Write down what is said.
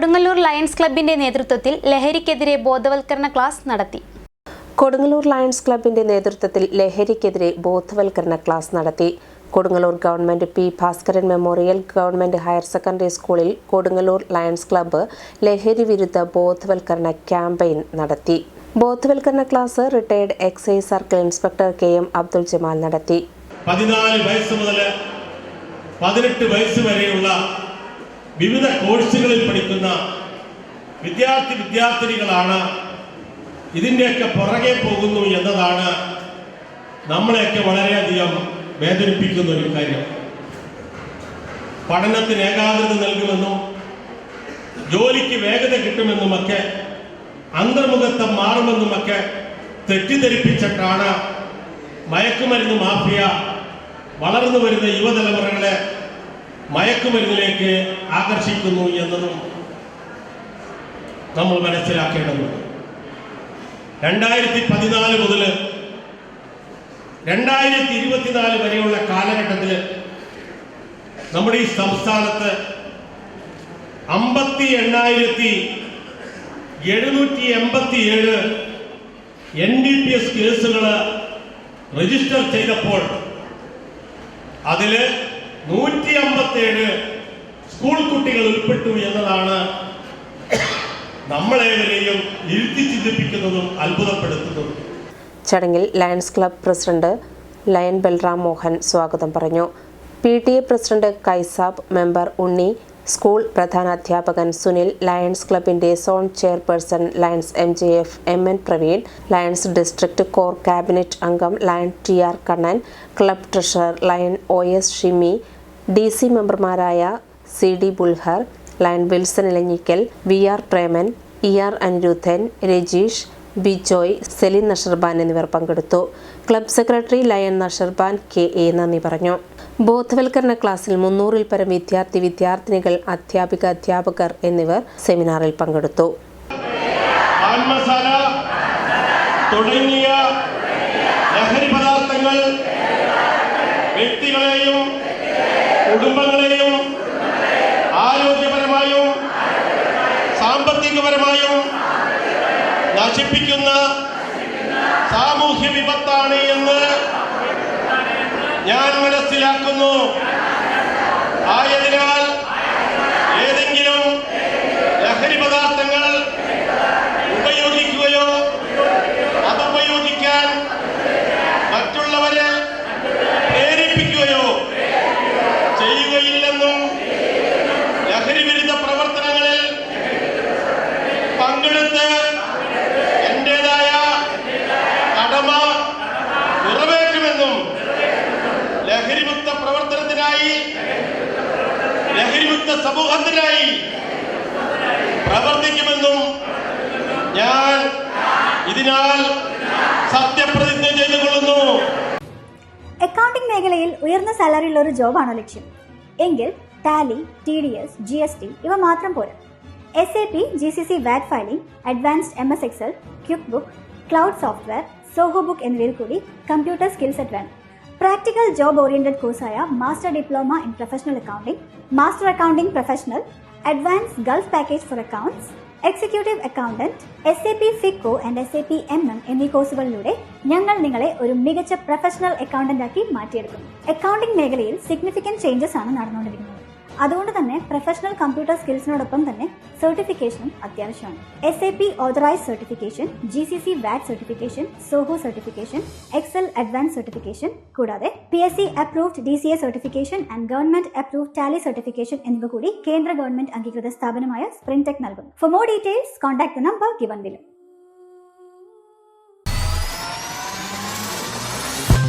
Kodungallur lions ക്ലബിന്റെ നേതൃത്വത്തിൽ ലഹരിക്കെതിരെ ബോധവൽക്കരണ ക്ലാസ് നടത്തി. കൊടുങ്ങല്ലൂർ ലയൺസ് ക്ലബിന്റെ നേതൃത്വത്തിൽ ലഹരിക്കെതിരെ ബോധവൽക്കരണ ക്ലാസ് നടത്തി. Kodungallur government P Bhaskaran memorial government higher secondary സ്കൂളിൽ കൊടുങ്ങല്ലൂർ ലയൺസ് ക്ലബ്ബ് ലഹരി വിരുദ്ധ ബോധവൽക്കരണ ക്യാമ്പയിൻ നടത്തി. ബോധവൽക്കരണ class retired excise circle inspector K M Abdul Jamal നടത്തി. പതിനാല് വയസ്സ് മുതൽ പതിനെട്ട് വയസ്സ് വരെയുള്ള വിവിധ കോഴ്സുകളിൽ പഠിക്കുന്ന വിദ്യാർത്ഥി വിദ്യാർത്ഥിനികളാണ് ഇതിന്റെയൊക്കെ പുറകെ പോകുന്നു എന്നതാണ് നമ്മളെയൊക്കെ വളരെയധികം വേദനിപ്പിക്കുന്ന ഒരു കാര്യം. പഠനത്തിന് ഏകാഗ്രത നൽകുമെന്നും ജോലിക്ക് വേഗത കിട്ടുമെന്നുമൊക്കെ അന്തർമുഖത്വം മാറുമെന്നുമൊക്കെ തെറ്റിദ്ധരിപ്പിച്ചിട്ടാണ് മയക്കുമരുന്ന് മാഫിയ വളർന്നു വരുന്ന യുവതലമുറകളെ മയക്കുമരുന്നിലേക്ക് ആകർഷിക്കുന്നു എന്നതും നമ്മൾ മനസ്സിലാക്കേണ്ടതുണ്ട്. രണ്ടായിരത്തി പതിനാല് മുതൽ രണ്ടായിരത്തി ഇരുപത്തിനാല് വരെയുള്ള കാലഘട്ടത്തിൽ നമ്മുടെ ഈ സംസ്ഥാനത്ത് അമ്പത്തി എണ്ണായിരത്തി എഴുന്നൂറ്റി എൺപത്തി ഏഴ് എൻ ഡി പി എസ് കേസുകൾ രജിസ്റ്റർ ചെയ്തപ്പോൾ അതിൽ നൂറ്റി അമ്പത്തേഴ് സ്കൂൾ കുട്ടികൾ ഉൾപ്പെട്ടു എന്നതാണ് നമ്മളേവരെയും ഇരുത്തി ചിന്തിപ്പിക്കുന്നതും അത്ഭുതപ്പെടുത്തുന്നതും. ചടങ്ങിൽ Lions club president Lion Balram Mohan സ്വാഗതം പറഞ്ഞു. P T A president Kaisab member Unni school പ്രധാനാധ്യാപകൻ Sunil Lions ക്ലബിന്റെ zone chairperson Lions M J F M N Praveen Lions district core cabinet അംഗം Lion T R Kannan club treasurer Lion O S Shimi D C മെമ്പർമാരായ C D Bulhar Lion Wilson Elanjikkal V R Preman E R Aniruddhan Rajeesh Bijoy Celine Nasharban എന്നിവർ പങ്കെടുത്തു. Club secretary Lion Nasharban K A നന്ദി പറഞ്ഞു. ബോധവൽക്കരണ ക്ലാസ്സിൽ മുന്നൂറിൽ പരം വിദ്യാർത്ഥി വിദ്യാർത്ഥിനികൾ അധ്യാപിക അധ്യാപകർ എന്നിവർ സെമിനാറിൽ പങ്കെടുത്തു. തുടങ്ങിയ കുടുംബങ്ങളെയും ആരോഗ്യപരമായും സാമ്പത്തികപരമായും നശിപ്പിക്കുന്ന സാമൂഹ്യ വിപത്താണ് എന്ന് ഞാൻ മനസ്സിലാക്കുന്നു. നിറവേറ്റുമെന്നും ലഹരിമുക്ത പ്രവർത്തനത്തിനായി ലഹരിമുക്ത സമൂഹത്തിനായി പ്രവർത്തിക്കുമെന്നും ഞാൻ ഇതിനാൽ സത്യപ്രതിജ്ഞ ചെയ്തുകൊള്ളുന്നു. അക്കൗണ്ടിംഗ് മേഖലയിൽ ഉയർന്ന സാലറിയുള്ള ഒരു ജോബാണോ ലക്ഷ്യം? എങ്കിൽ Tally T D S G S T ഇവ മാത്രം പോരാ. S A P G C C VAT filing advanced M S Excel quick book cloud software Zoho book എന്നിവയിൽ കൂടി കമ്പ്യൂട്ടർ സ്കിൽ സെറ്റ് വേണം practical job oriented കോഴ്സായ master diploma in professional accounting master accounting professional advance Gulf package for accounts executive accountant S A P FICO and S A P M M എന്നീ കോഴ്സുകളിലൂടെ ഞങ്ങൾ നിങ്ങളെ ഒരു മികച്ച professional accountant ആക്കി മാറ്റിയെടുക്കും. Accounting മേഖലയിൽ significant changes ആണ് നടന്നുകൊണ്ടിരിക്കുന്നത്. അതുകൊണ്ട് തന്നെ പ്രൊഫഷണൽ കമ്പ്യൂട്ടർ സ്കിൽസിനോടൊപ്പം തന്നെ സർട്ടിഫിക്കേഷനും അത്യാവശ്യമാണ്. S A P authorise certification G C C VAT certification Zoho certification Excel advance certification കൂടാതെ P S C approved D C A certification and government approved Tally certification എന്നിവ കൂടി കേന്ദ്ര ഗവൺമെന്റ് അംഗീകൃത സ്ഥാപനമായ Sprintech നൽകും for more details contact the number given below